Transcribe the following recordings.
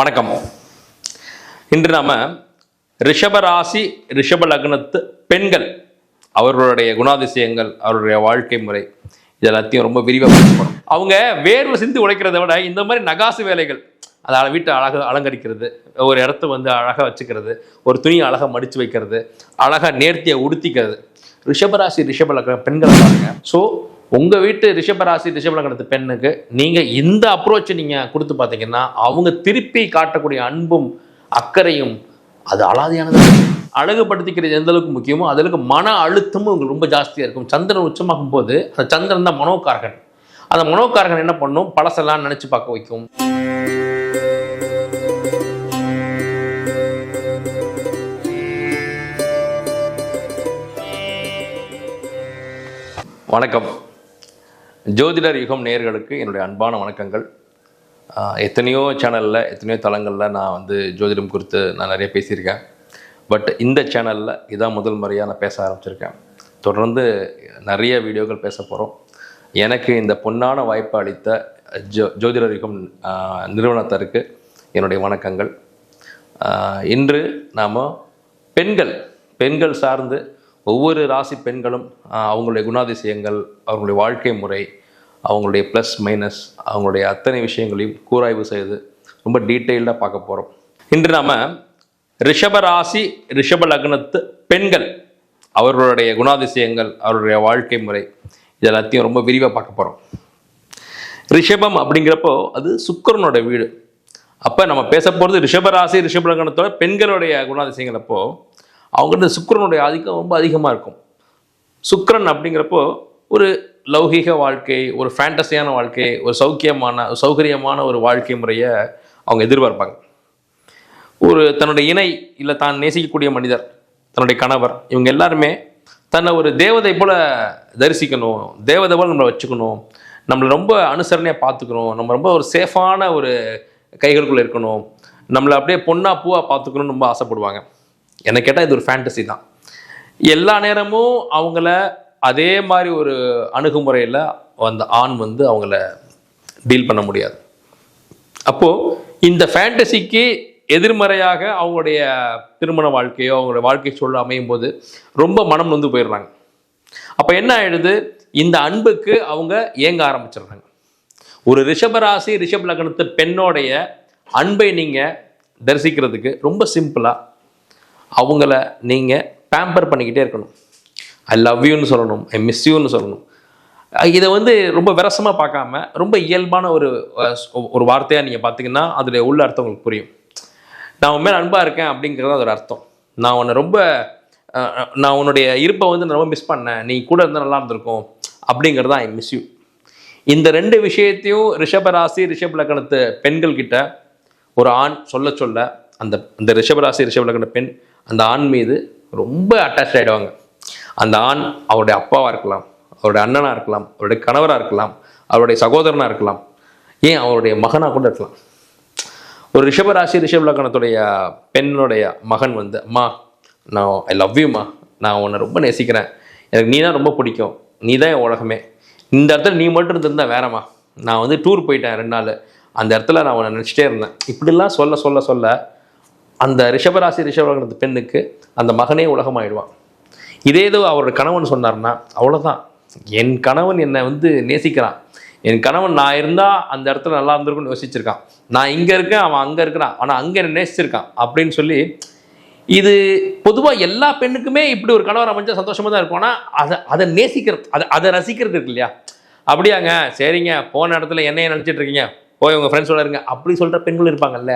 வணக்கம். இன்று நாம ரிஷபராசி ரிஷப லக்னத்து பெண்கள் அவர்களுடைய குணாதிசயங்கள் அவருடைய வாழ்க்கை முறை இது எல்லாத்தையும் ரொம்ப விரிவாக பார்க்கணும். அவங்க வேர்வை சிந்து உழைக்கிறத விட இந்த மாதிரி நகாசு வேலைகள் அதை வீட்டை அழகாக அலங்கரிக்கிறது ஒரு இடத்த வந்து அழகாக வச்சுக்கிறது ஒரு துணியை அழகாக மடித்து வைக்கிறது அழகாக நேர்த்தியை உடுத்திக்கிறது. ரிஷபராசி ரிஷப லக்ன பெண்களை பாருங்க. ஸோ உங்கள் வீட்டு ரிஷபராசி ரிஷபலகணத்து பெண்ணுக்கு நீங்கள் இந்த அப்ரோச்சை நீங்கள் கொடுத்து பார்த்தீங்கன்னா அவங்க திருப்பி காட்டக்கூடிய அன்பும் அக்கறையும் அது அலாதியானது. அழகுபடுத்திக்கிறது எந்த அளவுக்கு முக்கியமோ அதுக்கு மன அழுத்தமும் உங்களுக்கு ரொம்ப ஜாஸ்தியாக இருக்கும். சந்திரன் உச்சமாகும் போது அந்த சந்திரன் தான் மனோகாரகன். அந்த மனோகாரகன் என்ன பண்ணும்? பழசெல்லாம் நினச்சி பார்க்க வைக்கும். வணக்கம். ஜோதிடர் யுகம் நேர்களுக்கு என்னுடைய அன்பான வணக்கங்கள். எத்தனையோ சேனலில் எத்தனையோ தளங்களில் நான் வந்து ஜோதிடம் குறித்து நான் நிறைய பேசியிருக்கேன். பட் இந்த சேனலில் இதான் முதல் முறையாக நான் பேச ஆரம்பிச்சிருக்கேன். தொடர்ந்து நிறைய வீடியோக்கள் பேச போகிறோம் எனக்கு இந்த பொன்னான வாய்ப்பு அளித்த ஜோ ஜோதிடர் யுகம் நிறுவனத்தருக்கு என்னுடைய வணக்கங்கள். இன்று நாம் பெண்கள் பெண்கள் சார்ந்து ஒவ்வொரு ராசி பெண்களும் அவங்களுடைய குணாதிசயங்கள் அவங்களுடைய வாழ்க்கை முறை அவங்களுடைய ப்ளஸ் மைனஸ் அவங்களுடைய அத்தனை விஷயங்களையும் கூராய்வு செய்து ரொம்ப டீட்டெயில்டாக பார்க்க போகிறோம் இன்று நாம் ரிஷப ராசி ரிஷப லக்னத்து பெண்கள் அவர்களுடைய குணாதிசயங்கள் அவருடைய வாழ்க்கை முறை இது எல்லாத்தையும் ரொம்ப விரிவாக பார்க்க போகிறோம் ரிஷபம் அப்படிங்கிறப்போ அது சுக்கரனோட வீடு. அப்போ நம்ம பேச போகிறது ரிஷபராசி ரிஷப லக்னத்தோட பெண்களுடைய குணாதிசயங்கள் அப்போ அவங்ககிட்ட சுக்கரனுடைய ஆதிக்கம் ரொம்ப அதிகமாக இருக்கும். சுக்கரன் அப்படிங்கிறப்போ ஒரு லௌகீக வாழ்க்கை ஒரு ஃபேண்டஸியான வாழ்க்கை ஒரு சௌக்கியமான சௌகரியமான ஒரு வாழ்க்கை முறையை அவங்க எதிர்பார்ப்பாங்க. ஒரு தன்னுடைய இணை இல்லை தான் நேசிக்கக்கூடிய மனிதர் தன்னுடைய கணவர் இவங்க எல்லாருமே தன்னை ஒரு தேவதை போல தரிசிக்கணும் தேவதை போல் நம்மளை வச்சுக்கணும் நம்மளை ரொம்ப அனுசரணையாக பார்த்துக்கணும் நம்ம ரொம்ப ஒரு சேஃபான ஒரு கைகளுக்குள்ளே இருக்கணும் நம்மளை அப்படியே பொண்ணா பூவாக பார்த்துக்கணும்னு ரொம்ப ஆசைப்படுவாங்க. என்னை கேட்டால் இது ஒரு ஃபேண்டசி தான். எல்லா நேரமும் அவங்கள அதே மாதிரி ஒரு அணுகுமுறையில் அந்த ஆண் வந்து அவங்கள டீல் பண்ண முடியாது. அப்போது இந்த ஃபேண்டசிக்கு எதிர்மறையாக அவங்களுடைய திருமண வாழ்க்கையோ அவங்களுடைய வாழ்க்கை சூழல் அமையும் போது ரொம்ப மனம் நொந்து போயிடுறாங்க. அப்போ என்ன ஆயிடுது? இந்த அன்புக்கு அவங்க ஏங்க ஆரம்பிச்சிடுறாங்க. ஒரு ரிஷபராசி ரிஷப் லக்னத்து பெண்ணோடைய அன்பை நீங்கள் தரிசிக்கிறதுக்கு ரொம்ப சிம்பிளாக அவங்கள நீங்கள் பேம்பர் பண்ணிக்கிட்டே இருக்கணும். ஐ லவ் யூன்னு சொல்லணும். ஐ மிஸ் யூன்னு சொல்லணும். இதை வந்து ரொம்ப விரசமாக பார்க்காம ரொம்ப இயல்பான ஒரு ஒரு வார்த்தையாக நீங்கள் பார்த்தீங்கன்னா அதில் உள்ள அர்த்தம் உங்களுக்கு புரியும். நான் உன் அன்பாக இருக்கேன் அப்படிங்கிறது அதோட அர்த்தம். நான் உன்னை ரொம்ப நான் உன்னுடைய இருப்பை வந்து நான் ரொம்ப மிஸ் பண்ணேன். நீ கூட இருந்தால் நல்லா இருந்திருக்கும் அப்படிங்கிறது தான் ஐ மிஸ் யூ இந்த ரெண்டு விஷயத்தையும் ரிஷபராசி ரிஷப் லக்னத்து பெண்கள் கிட்ட ஒரு ஆண் சொல்ல சொல்ல அந்த இந்த ரிஷபராசி ரிஷப் லக்ன பெண் அந்த ஆண் மீது ரொம்ப அட்டாச் ஆகிடுவாங்க அந்த ஆண் அவருடைய அப்பாவாக இருக்கலாம் அவருடைய அண்ணனாக இருக்கலாம் அவருடைய கணவராக இருக்கலாம் அவருடைய சகோதரனாக இருக்கலாம். ஏன் அவருடைய மகனாக கூட இருக்கலாம். ஒரு ரிஷபராசி ரிஷப லக்கணத்துடைய பெண்ணுடைய மகன் வந்து அம்மா நான் ஐ லவ் யூம்மா நான் உன்னை ரொம்ப நேசிக்கிறேன். எனக்கு நீ தான் ரொம்ப பிடிக்கும். நீ தான் என் உலகமே. இந்த இடத்துல நீ மட்டும் இருந்திருந்தா வேறம்மா. நான் வந்து டூர் போயிட்டேன் ரெண்டு நாள். அந்த இடத்துல நான் உன்னை நினச்சிட்டே இருந்தேன். இப்படிலாம் சொல்ல சொல்ல சொல்ல அந்த ரிஷபராசி ரிஷபலக்னத்து பெண்ணுக்கு அந்த மகனே உலகமாயிடுவான். இதே ஏதோ அவரோட கணவன் சொன்னார்னா அவ்வளோதான் என் கணவன் என்னை வந்து நேசிக்கிறான். என் கணவன் நான் இருந்தால் அந்த இடத்துல நல்லா இருந்திருக்கும்னு யோசிச்சிருக்கான். நான் இங்கே இருக்கேன் அவன் அங்கே இருக்கிறான். ஆனால் அங்கே என்ன நேசிச்சிருக்கான் அப்படின்னு சொல்லி இது பொதுவாக எல்லா பெண்ணுக்குமே இப்படி ஒரு கணவர் அமைஞ்சா சந்தோஷமாக தான் இருக்கும். ஆனால் அதை அதை நேசிக்கிறது அதை அதை ரசிக்கிறது இருக்கு இல்லையா? அப்படியாங்க சரிங்க போன இடத்துல என்னைய நினச்சிட்டு இருக்கீங்க. போய் உங்கள் ஃப்ரெண்ட்ஸோட இருங்க. அப்படி சொல்கிற பெண்கள் இருப்பாங்கல்ல.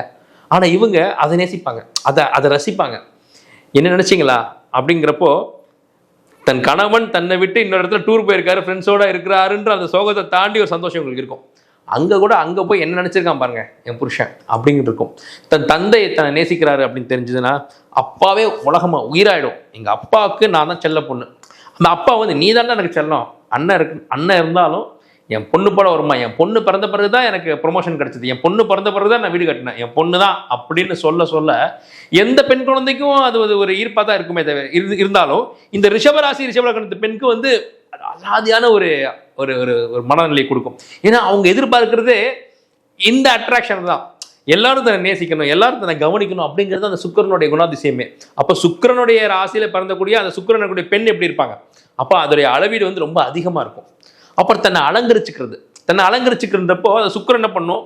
ஆனால் இவங்க அதை நேசிப்பாங்க. அதை அதை ரசிப்பாங்க. என்ன நினச்சிங்களா? அப்படிங்கிறப்போ தன் கணவன் தன்னை விட்டு இன்னொரு இடத்துல டூர் போயிருக்காரு ஃப்ரெண்ட்ஸோட இருக்கிறாருன்ற அந்த சோகத்தை தாண்டி ஒரு சந்தோஷம் உங்களுக்கு இருக்கும். அங்கே கூட அங்கே போய் என்ன நினச்சிருக்கான் பாருங்க என் புருஷன் அப்படிங்கிட்டு இருக்கும். தன் தந்தையை தன்னை நேசிக்கிறாரு அப்படின்னு தெரிஞ்சதுன்னா அப்பாவே உலகமா உயிராயிடும். எங்கள் அப்பாவுக்கு நான் தான் செல்ல பொண்ணு. அந்த அப்பா வந்து நீ தானே எனக்கு செல்லம். அண்ணன் இருக்கு அண்ணன் இருந்தாலும் என் பொண்ணு போல வருமா? என் பொண்ணு பிறந்த பிறகு தான் எனக்கு ப்ரொமோஷன் கிடைச்சது. என் பொண்ணு பிறந்த பிறகு தான் நான் வீடு கட்டினேன். என் பொண்ணு தான் அப்படின்னு சொல்ல சொல்ல எந்த பெண் குழந்தைக்கும் அது ஒரு- ஒரு ஈர்ப்பாக தான் இருக்குமே தவிர இரு இருந்தாலும் இந்த ரிஷபராசி ரிஷபலக்கணத்து பெண்ணுக்கு வந்து அது அசாதியான ஒரு ஒரு ஒரு ஒரு மனநிலை கொடுக்கும். ஏன்னா அவங்க எதிர்பார்க்கறது இந்த அட்ராக்ஷன் தான். எல்லாரும் தன்னை நேசிக்கணும் எல்லாரும் தன்னை கவனிக்கணும் அப்படிங்கிறது அந்த சுக்கிரனுடைய குணாதிசயமே. அப்போ சுக்கிரனுடைய ராசியில் பிறந்தக்கூடிய அந்த சுக்கரனுடைய பெண் எப்படி இருப்பாங்க? அப்போ அதோடைய அளவீடு வந்து ரொம்ப அதிகமாக இருக்கும். அப்புறம் தன்னை அலங்கரிச்சுக்கிறது. தன்னை அலங்கரிச்சுக்கிறப்போ அந்த சுக்கிரன் என்ன பண்ணும்?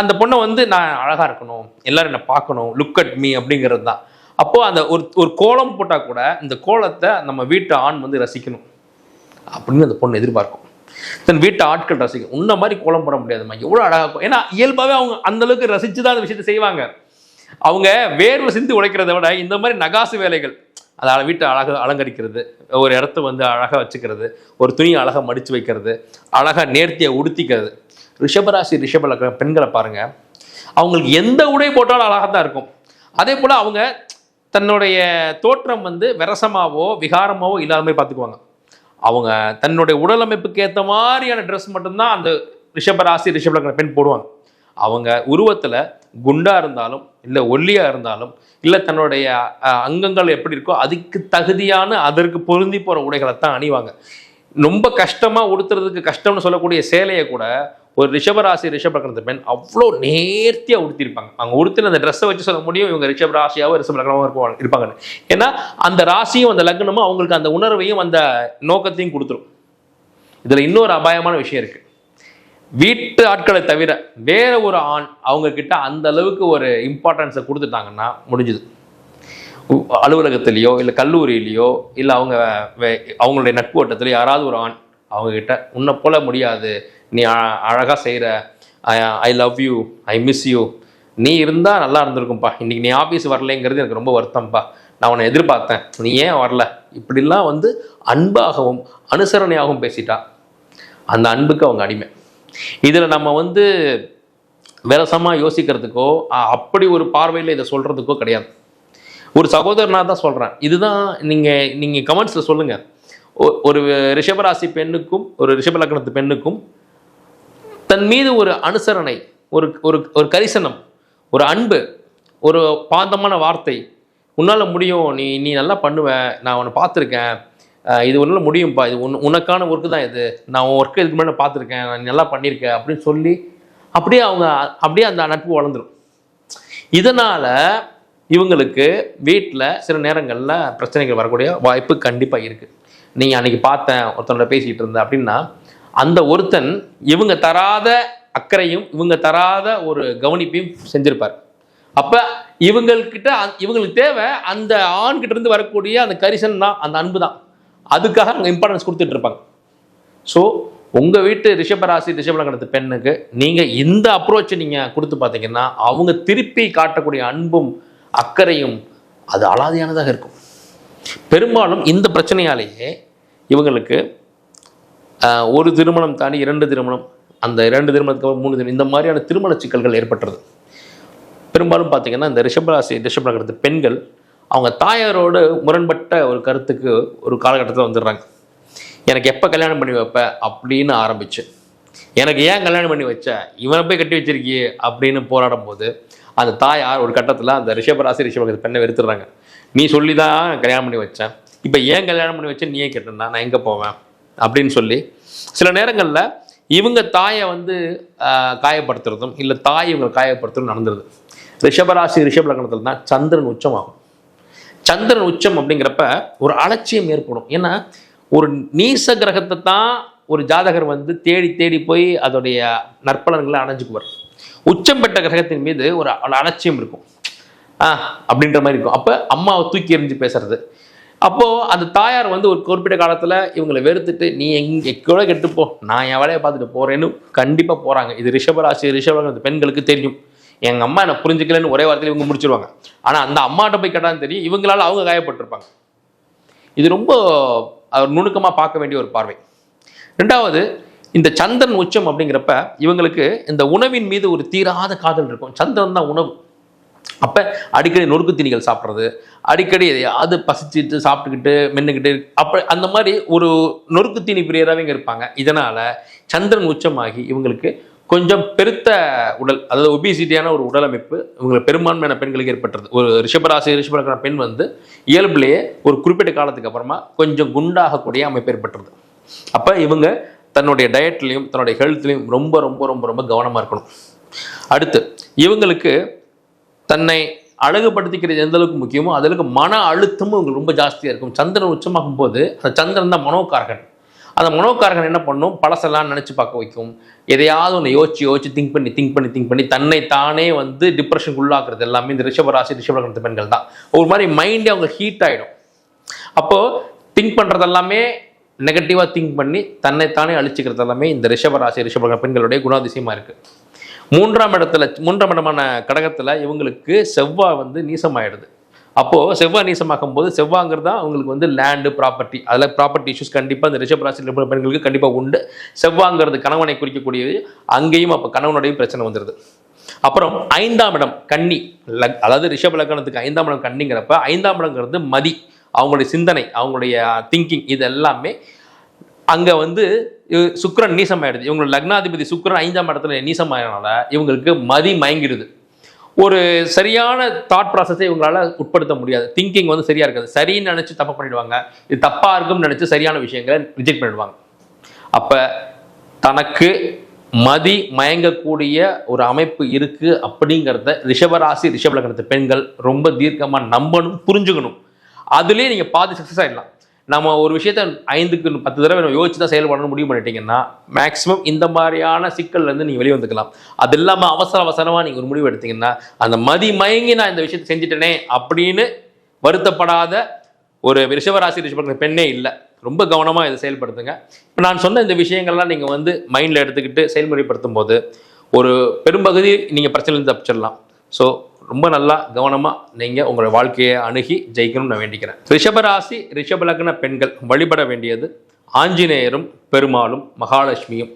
அந்த பொண்ணை வந்து நான் அழகா இருக்கணும் எல்லாரும் என்னை பார்க்கணும் லுக் அட் மீ அப்படிங்கிறது தான். அப்போ அந்த ஒரு ஒரு கோலம் போட்டா கூட இந்த கோலத்தை நம்ம வீட்டு ஆண் வந்து ரசிக்கணும். அப்படின்னு அந்த பொண்ணு எதிர்பார்க்கும். தன் வீட்டு ஆட்கள் ரசிக்கும். உன்ன மாதிரி கோலம் போட முடியாதுமா எவ்வளோ அழகா இருக்கும் ஏன்னா இயல்பாகவே அவங்க அந்த அளவுக்கு ரசிச்சு தான் அந்த விஷயத்தை செய்வாங்க. அவங்க வேர்வை சிந்து உழைக்கிறத விட இந்த மாதிரி நகாசு வேலைகள் அதை வீட்டை அழகாக அலங்கரிக்கிறது. ஒரு இடத்த வந்து அழகாக வச்சுக்கிறது. ஒரு துணியை அழகாக மடித்து வைக்கிறது. அழகாக நேர்த்தியை உடுத்திக்கிறது. ரிஷபராசி ரிஷப லக்ன பெண்களை பாருங்கள் அவங்களுக்கு எந்த உடை போட்டாலும் அழகாக தான் இருக்கும். அதே போல் அவங்க தன்னுடைய தோற்றம் வந்து விரசமாவோ விகாரமாவோ இல்லாத மாதிரி பார்த்துக்குவாங்க. அவங்க தன்னுடைய உடல் அமைப்புக்கு ஏற்ற மாதிரியான ட்ரெஸ் மட்டும்தான் அந்த ரிஷபராசி ரிஷபில் லக்ன பெண் போடுவாங்க. அவங்க உருவத்தில் குண்டாக இருந்தாலும் இல்லை ஒல்லியாக இருந்தாலும் இல்லை தன்னுடைய அங்கங்கள் எப்படி இருக்கோ அதுக்கு தகுதியான அதற்கு பொருந்தி போகிற உடைகளை தான் அணிவாங்க. ரொம்ப கஷ்டமாக உடுத்துறதுக்கு கஷ்டம்னு சொல்லக்கூடிய சேலையை கூட ஒரு ரிஷபராசி ரிஷபலக்கணத்து பெண் அவ்வளோ நேர்த்தியாக உடுத்திருப்பாங்க அவங்க உடுத்தின அந்த ட்ரெஸ்ஸை வச்சு சொல்ல முடியும் இவங்க ரிஷப ராசியாவோ இருப்பாங்க இருப்பாங்கன்னு. ஏன்னா அந்த ராசியும் அந்த லக்னமும் அவங்களுக்கு அந்த உணர்வையும் அந்த நோக்கத்தையும் கொடுத்துரும். இதில் இன்னொரு அபாயமான விஷயம் இருக்குது வீட்டு ஆட்களை தவிர வேற ஒரு ஆண் அவங்க கிட்ட அந்த அளவுக்கு ஒரு இம்பார்ட்டன்ஸை கொடுத்துட்டாங்கன்னா முடிஞ்சுது. அலுவலகத்திலேயோ இல்லை கல்லூரியிலையோ இல்லை அவங்க அவங்களுடைய நட்பு வட்டத்திலயோ யாராவது ஒரு ஆண் அவங்க கிட்ட உன்னை போல முடியாது. நீ அ- அழகா செய்கிற I love you. I miss you. நீ இருந்தா நல்லா இருந்திருக்கும்ப்பா இன்னைக்கு நீ ஆஃபீஸ் வரலைங்கிறது எனக்கு ரொம்ப வருத்தம்ப்பா நான் உன்னை எதிர்பார்த்தேன். நீ ஏன் வரல? இப்படிலாம் வந்து அன்பாகவும் அனுசரணையாகவும் பேசிட்டா அந்த அன்புக்கு அவங்க அடிமை. இதில் நம்ம வந்து விரசமாக யோசிக்கிறதுக்கோ அப்படி ஒரு பார்வையில் இதை சொல்கிறதுக்கோ கிடையாது. ஒரு சகோதரனாக தான் சொல்கிறேன் இதுதான் நீங்கள் நீங்கள் கமெண்ட்ஸில் சொல்லுங்கள் ஒரு ரிஷபராசி பெண்ணுக்கும் ஒரு ரிஷப லக்னத்து பெண்ணுக்கும் தன் மீது ஒரு அனுசரணை ஒரு ஒரு ஒரு கரிசனம் ஒரு அன்பு ஒரு பாந்தமான வார்த்தை உன்னால் முடியும் நீ நீ நல்லா பண்ணுவ நான் உன்னை பார்த்துருக்கேன் இது ஒன்றும் முடியும்ப்பா இது உன் உனக்கான ஒர்க்கு தான் இது. நான் உன் ஒர்க்கை இதுக்கு முன்னாடி பார்த்துருக்கேன் நான் நல்லா பண்ணியிருக்கேன் அப்படின்னு சொல்லி அப்படியே அவங்க அப்படியே அந்த நட்பு வளர்ந்துரும். இதனால் இவங்களுக்கு வீட்டில் சில நேரங்களில் பிரச்சனைகள் வரக்கூடிய வாய்ப்பு கண்டிப்பாக இருக்குது நீங்கள் அன்னைக்கு பார்த்தேன் ஒருத்தனோட பேசிகிட்டு இருந்தேன் அப்படின்னா அந்த ஒருத்தன் இவங்க தராத அக்கறையும் இவங்க தராத ஒரு கவனிப்பையும் செஞ்சிருப்பார். அப்போ இவங்கள்கிட்ட இவங்களுக்கு தேவை அந்த ஆண்கிட்ட இருந்து வரக்கூடிய அந்த கரிசன் தான் அந்த அன்பு தான். அதுக்காக அவங்க இம்பார்ட்டன்ஸ் கொடுத்துட்டு இருப்பாங்க. ஸோ உங்கள் வீட்டு ரிஷபராசி ரிஷபலக்கணத்து பெண்ணுக்கு நீங்கள் இந்த அப்ரோச்சை நீங்கள் கொடுத்து பார்த்தீங்கன்னா அவங்க திருப்பி காட்டக்கூடிய அன்பும் அக்கறையும் அது அலாதியானதாக இருக்கும். பெரும்பாலும் இந்த பிரச்சனையாலேயே இவங்களுக்கு ஒரு திருமணம் தாண்டி இரண்டு திருமணம் அந்த இரண்டு திருமணத்துக்கு அப்புறம் மூணு திருமணம் இந்த மாதிரியான திருமண சிக்கல்கள் ஏற்பட்டுறது பெரும்பாலும் பார்த்தீங்கன்னா இந்த ரிஷபராசி ரிஷபலக்கணத்து பெண்கள் அவங்க தாயாரோடு முரண்பட்ட ஒரு கருத்துக்கு ஒரு காலகட்டத்தில் வந்துடுறாங்க. எனக்கு எப்போ கல்யாணம் பண்ணி வைப்ப? அப்படின்னு ஆரம்பிச்சு. எனக்கு ஏன் கல்யாணம் பண்ணி வச்ச? இவனை போய் கட்டி வச்சிருக்கியே அப்படின்னு போராடும் போது அந்த தாயார் ஒரு கட்டத்தில் அந்த ரிஷபராசி ரிஷபகத்து பெண்ணை வெறுத்துடுறாங்க. நீ சொல்லி தான் கல்யாணம் பண்ணி வச்சேன் இப்போ ஏன் கல்யாணம் பண்ணி வச்சேன் நீயே கேட்டேன்னா நான் எங்கே போவேன்? அப்படின்னு சொல்லி சில நேரங்களில் இவங்க தாயை வந்து காயப்படுத்துறதும் இல்லை தாய் இவங்களை காயப்படுத்துறதும் நடந்துருது. ரிஷபராசி ரிஷப லக்னத்தில் தான் சந்திரன் உச்சமாகும். சந்திரன் உச்சம் அப்படிங்கிறப்ப ஒரு அலட்சியம் ஏற்படும். ஏன்னா ஒரு நீச கிரகத்தை தான் ஒரு ஜாதகர் வந்து தேடி தேடி போய் அதோடைய நற்பலன்களை அணைஞ்சுக்குவார் உச்சம் பெற்ற கிரகத்தின் மீது ஒரு அலட்சியம் இருக்கும். ஆ அப்படின்ற மாதிரி இருக்கும். அப்போ அம்மாவை தூக்கி எறிஞ்சு பேசுறது. அப்போது அந்த தாயார் வந்து ஒரு குறிப்பிட்ட காலத்தில் இவங்களை வெறுத்துட்டு நீ எங்கே எக்கோட கெட்டுப்போ நான் என் வேலையை பார்த்துட்டு போகிறேன்னு கண்டிப்பாக போகிறாங்க இது ரிஷபராசி ரிஷபராசி பெண்களுக்கு தெரியும். எங்கள் அம்மா என்னை புரிஞ்சுக்கலன்னு ஒரே வாரத்தில் இவங்க முடிச்சிருவாங்க. ஆனால் அந்த அம்மாட்ட போய் கேட்டாலும் தெரியும் இவங்களால அவங்க காயப்பட்டிருப்பாங்க. இது ரொம்ப நுணுக்கமாக பார்க்க வேண்டிய ஒரு பார்வை. ரெண்டாவது இந்த சந்திரன் உச்சம் அப்படிங்கிறப்ப இவங்களுக்கு இந்த உணவின் மீது ஒரு தீராத காதல் இருக்கும். சந்திரன் தான் உணவு. அப்போ அடிக்கடி நொறுக்கு தீனிகள் சாப்பிட்றது அடிக்கடி எதையாவது பசிச்சுட்டு சாப்பிட்டுக்கிட்டு மென்னுக்கிட்டு அப்போ அந்த மாதிரி ஒரு நொறுக்கு தீனி பிரியராகவே இங்கே இருப்பாங்க. இதனால் சந்திரன் உச்சமாகி இவங்களுக்கு கொஞ்சம் பெருத்த உடல் அதாவது ஒபிசிட்டியான ஒரு உடல் அமைப்பு பெரும்பான்மையான பெண்களுக்கு ஏற்பட்டது. ஒரு ரிஷபராசி ரிஷபரான பெண் வந்து இயல்புலேயே ஒரு குறிப்பிட்ட காலத்துக்கு அப்புறமா கொஞ்சம் குண்டாகக்கூடிய அமைப்பு ஏற்பட்டுருது. அப்போ இவங்க தன்னுடைய டயட்லையும் தன்னுடைய ஹெல்த்லையும் ரொம்ப ரொம்ப ரொம்ப ரொம்ப கவனமாக இருக்கணும். அடுத்து இவங்களுக்கு தன்னை அழகுபடுத்திக்கிறது எந்த அளவுக்கு முக்கியமோ அந்த அளவுக்கு மன அழுத்தமும் இவங்களுக்கு ரொம்ப ஜாஸ்தியாக இருக்கும். சந்திரன் உச்சமாகும் போது அந்த சந்திரன் தான் மனோகாரகன். அந்த மனோக்காரகன் என்ன பண்ணும்? பழசெல்லாம் நினச்சி பார்க்க வைக்கும். எதையாவது ஒன்று யோசிச்சு யோசிச்சு திங்க் பண்ணி திங்க் பண்ணி திங்க் பண்ணி தன்னை தானே வந்து டிப்ரெஷனுக்கு உள்ளாக்குறது எல்லாமே இந்த ரிஷபராசி ரிஷபலக்கணத்து பெண்கள் தான். ஒரு மாதிரி மைண்டே அவங்க ஹீட் ஆகிடும் அப்போது திங்க் பண்ணுறது எல்லாமே நெகட்டிவாக திங்க் பண்ணி தன்னைத்தானே அழிச்சிக்கிறது எல்லாமே இந்த ரிஷபராசி ரிஷப பெண்களுடைய குணாதிசயமாக இருக்குது மூன்றாம் இடத்துல மூன்றாம் இடமான கடகத்தில் இவங்களுக்கு செவ்வாய் வந்து நீசமாயிடுது. அப்போது செவ்வாய் நீசமாக்கும் போது செவ்வாங்கிறது தான் அவங்களுக்கு வந்து லேண்டு ப்ராப்பர்ட்டி அதில் ப்ராப்பர்ட்டி இஷ்யூஸ் கண்டிப்பாக இந்த ரிஷபராசி பெண்களுக்கு கண்டிப்பாக உண்டு. செவ்வாங்கிறது கணவனை குறிக்கக்கூடியது அங்கேயும் அப்போ கணவனுடைய பிரச்சனை வந்துடுது அப்புறம் ஐந்தாம் இடம் கன்னி. லக் அதாவது ரிஷப லக்னத்துக்கு ஐந்தாம் இடம் கன்னிங்கிறப்ப ஐந்தாம் இடங்கிறது மதி. அவங்களுடைய சிந்தனை அவங்களுடைய திங்கிங் இது எல்லாமே அங்கே வந்து சுக்கரன் நீசமாயிடுது. இவங்களோட லக்னாதிபதி சுக்கரன் ஐந்தாம் இடத்துல நீசமாயினால இவங்களுக்கு மதி மயங்கிடுது. ஒரு சரியான தாட் ப்ராசஸை இவங்களால் உட்படுத்த முடியாது. திங்கிங் வந்து சரியாக இருக்காது. சரின்னு நினச்சி தப்பு பண்ணிடுவாங்க. இது தப்பாக இருக்கும்னு நினச்சி சரியான விஷயங்களை ரிஜெக்ட் பண்ணிடுவாங்க. அப்போ தனக்கு மதி மயங்கக்கூடிய ஒரு அமைப்பு இருக்குது அப்படிங்கிறத ரிஷபராசி ரிஷபலகணத்து பெண்கள் ரொம்ப தீர்க்கமாக நம்பணும் புரிஞ்சுக்கணும். அதுலேயே நீங்கள் பாதி சக்ஸஸ் ஆகிடலாம் நம்ம ஒரு விஷயத்த ஐந்துக்கு பத்து தடவை நம்ம யோசிச்சு தான் செயல்படணும்னு முடிவு பண்ணிட்டீங்கன்னா மேக்ஸிமம் இந்த மாதிரியான சிக்கல்லேருந்து நீங்கள் வெளியே வந்துக்கலாம். அது இல்லாமல் அவசர அவசரமாக நீங்கள் ஒரு முடிவு எடுத்தீங்கன்னா அந்த மதி மயங்கி நான் இந்த விஷயத்தை செஞ்சுட்டேனே அப்படின்னு வருத்தப்படாத ஒரு ரிஷபராசி ரிஷப பெண்ணே இல்லை. ரொம்ப கவனமாக இதை செயல்படுத்துங்க. இப்போ நான் சொன்ன இந்த விஷயங்கள்லாம் நீங்கள் வந்து மைண்டில் எடுத்துக்கிட்டு செயல்முறைப்படுத்தும் போது ஒரு பெரும்பகுதி நீங்கள் பிரச்சனையிலிருந்து தப்பிச்சிடலாம். ஸோ ரொம்ப நல்லா கவனமாக நீங்கள் உங்களோட வாழ்க்கையை அணுகி ஜெயிக்கணும்னு நான் வேண்டிக்கிறேன். ரிஷபராசி ரிஷபலக்ன பெண்கள் வழிபட வேண்டியது ஆஞ்சநேயரும் பெருமாளும் மகாலட்சுமியும்.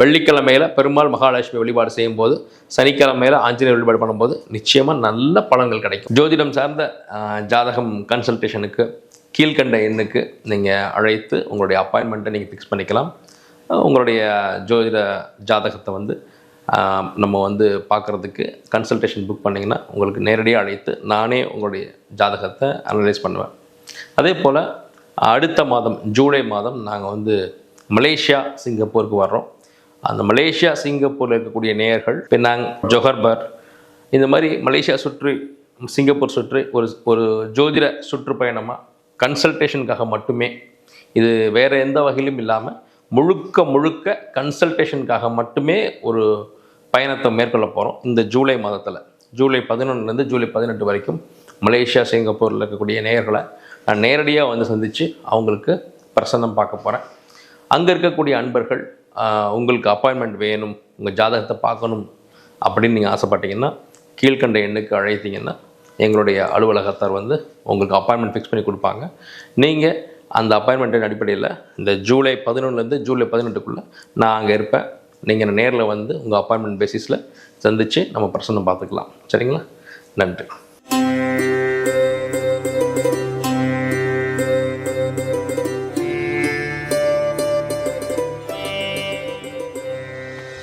வெள்ளிக்கிழமையில் பெருமாள் மகாலட்சுமி வழிபாடு செய்யும்போது சனிக்கிழமையில் ஆஞ்சநேயர் வழிபாடு பண்ணும்போது நிச்சயமாக நல்ல பலன்கள் கிடைக்கும். ஜோதிடம் சார்ந்த ஜாதகம் கன்சல்டேஷனுக்கு கீழ்கண்ட எண்ணுக்கு நீங்கள் அழைத்து உங்களுடைய அப்பாயின்மெண்ட்டை நீங்கள் ஃபிக்ஸ் பண்ணிக்கலாம். உங்களுடைய ஜோதிட ஜாதகத்தை வந்து நம்ம வந்து பார்க்குறதுக்கு கன்சல்டேஷன் புக் பண்ணிங்கன்னா உங்களுக்கு நேரடியாக அழைத்து நானே உங்களுடைய ஜாதகத்தை அனலைஸ் பண்ணுவேன். அதே போல் அடுத்த மாதம் ஜூலை மாதம் நாங்கள் வந்து மலேசியா சிங்கப்பூருக்கு வர்றோம். அந்த மலேசியா சிங்கப்பூரில் இருக்கக்கூடிய நேயர்கள் பினாங் ஜொஹர்பர் இந்த மாதிரி மலேசியா சுற்றி சிங்கப்பூர் சுற்றி ஒரு ஒரு ஜோதிட சுற்றுப்பயணமாக கன்சல்டேஷனுக்காக மட்டுமே இது வேறு எந்த வகையிலும் இல்லாமல் முழுக்க முழுக்க கன்சல்டேஷனுக்காக மட்டுமே ஒரு பயணத்தை மேற்கொள்ள போகிறோம் இந்த ஜூலை மாதத்தில் ஜூலை பதினொன்றுலேருந்து ஜூலை பதினெட்டு வரைக்கும் மலேசியா சிங்கப்பூரில் இருக்கக்கூடிய நேயர்களை நான் நேரடியாக வந்து சந்தித்து அவங்களுக்கு பிரசன்னம் பார்க்க போகிறேன் அங்கே இருக்கக்கூடிய அன்பர்கள் உங்களுக்கு அப்பாயின்மெண்ட் வேணும் உங்கள் ஜாதகத்தை பார்க்கணும் அப்படின்னு நீங்கள் ஆசைப்பட்டீங்கன்னா கீழ்க்கண்ட எண்ணுக்கு அழைத்தீங்கன்னா எங்களுடைய அலுவலகத்தார் வந்து உங்களுக்கு அப்பாயின்மெண்ட் ஃபிக்ஸ் பண்ணி கொடுப்பாங்க. நீங்கள் அந்த அப்பாயின்மெண்ட்டின் அடிப்படையில் இந்த ஜூலை பதினொன்றுலேருந்து ஜூலை பதினெட்டுக்குள்ளே நான் அங்கே இருப்பேன். நீங்கள் நேரில் வந்து உங்கள் அப்பாயின்மெண்ட் பேசிஸில் சந்தித்து நம்ம பிரச்சனை பார்த்துக்கலாம். சரிங்களா? நன்றி.